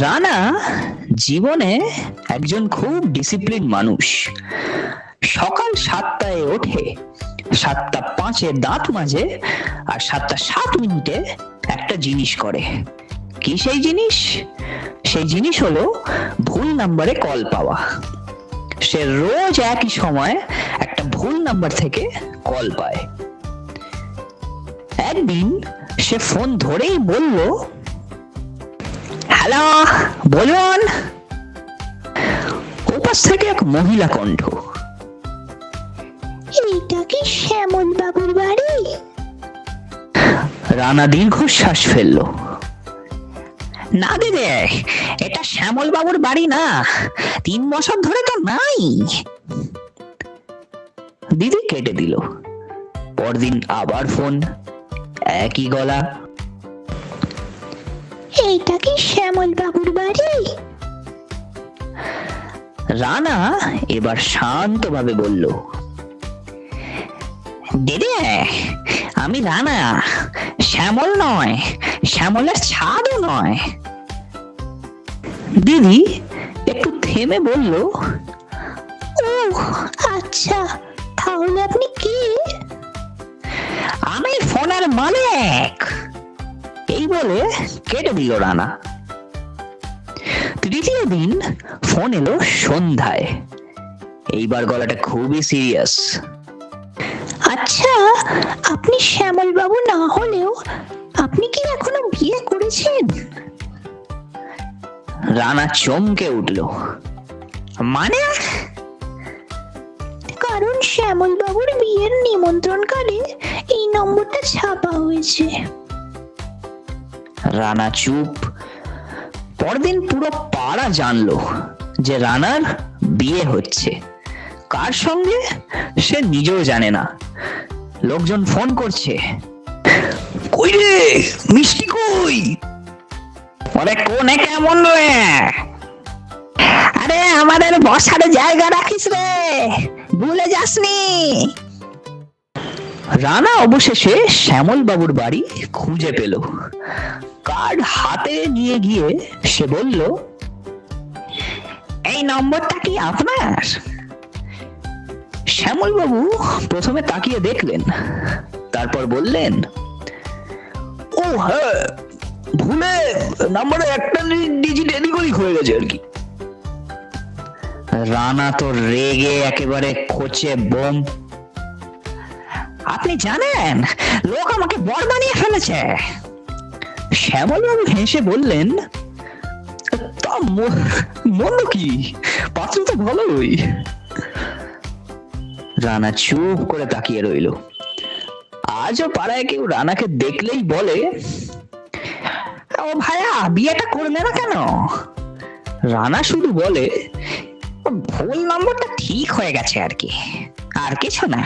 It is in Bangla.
রানা জীবনে একজন খুব ডিসিপ্লিন মানুষ। সকাল সাতটায় ওঠে, সাতটা পাঁচে দাঁত মাঝে আর সাতটা সাত মিনিটে একটা জিনিস করে। কি সেই জিনিস? সেই জিনিস হলো ভুল নাম্বারে কল পাওয়া। সে রোজ একই সময় একটা ভুল নাম্বার থেকে কল পায়। একদিন সে ফোন ধরেই বলল হ্যালো বলুন। ওপাশ থেকে এক মহিলা কণ্ঠ। এটা কি শ্যামল বাবুর বাড়ি? রানা দীর্ঘশ্বাস ফেলল। না দিদি এটা শ্যামল বাবুর বাড়ি না। তিন বছর ধরে তো নাই। দিদি কেটে দিল। পরদিন আবার ফোন। একই গলা। এটা কি শ্যামল বাবুর বাড়ি? রানা এবার শান্তভাবে বলল দিদি আমি রানা। শ্যামল নয় শ্যামলের ছাদও নয়। দিদি একটু থেমে বলল ও আচ্ছা তাহলে আপনি কি? আমি ফোনের মালিক। এই বলে? কেটে দিল রানা। তৃতীয় দিন ফোন এলো সন্ধ্যায়। এইবার গলাটা খুবই সিরিয়াস আচ্ছা আপনি শ্যামল বাবু না হলেও আপনি কি এখনও বিয়ে করেছেন? রানা চমকে উঠল। মানে? কারণ শ্যামল বাবুর বিয়ের নিমন্ত্রণ কার্ডে এই নম্বরটা ছাপা হয়েছে। রানা চুপ। পরদিন পুরো পাড়া জানলো যে রানার বিয়ে হচ্ছে। কার সঙ্গে? সে নিজেও জানে না। লোকজন ফোন করছে। কই রে? মিষ্টি কই? আরে কোনে কেমন রে? আরে, আমাদের বসার জায়গা রাখিস রে। ভুলে যাসনি। রানা অবশেষে শ্যামল বাবুর বাড়ি খুঁজে পেল। কার্ড হাতে নিয়ে গিয়ে সে বলল, এই নম্বরটা কি আপনার? শ্যামল বাবু প্রথমে তাকিয়ে দেখলেন, তারপর বললেন, ও হ্যাঁ ভুলে নাম্বারে একটা ডিজিট এদিক হয়ে গেছে আর কি। রানা তো রেগে একেবারে খোঁচে বোম। আপনি জানেন, লোক আমাকে বর বানিয়ে ফেলেছে। শ্যামলবাবু হেসে বললেন, তা মন্দ কি? পাত্র তো ভালোই। রানা চুপ করে তাকিয়ে রইল। আজও পাড়ায় কেউ রানাকে দেখলেই বলে, ও ভাইয়া বিয়েটা করলে না কেন? রানা শুধু বলে, ভুল নম্বরটা ঠিক হয়ে গেছে আর কি, আর কিছু না।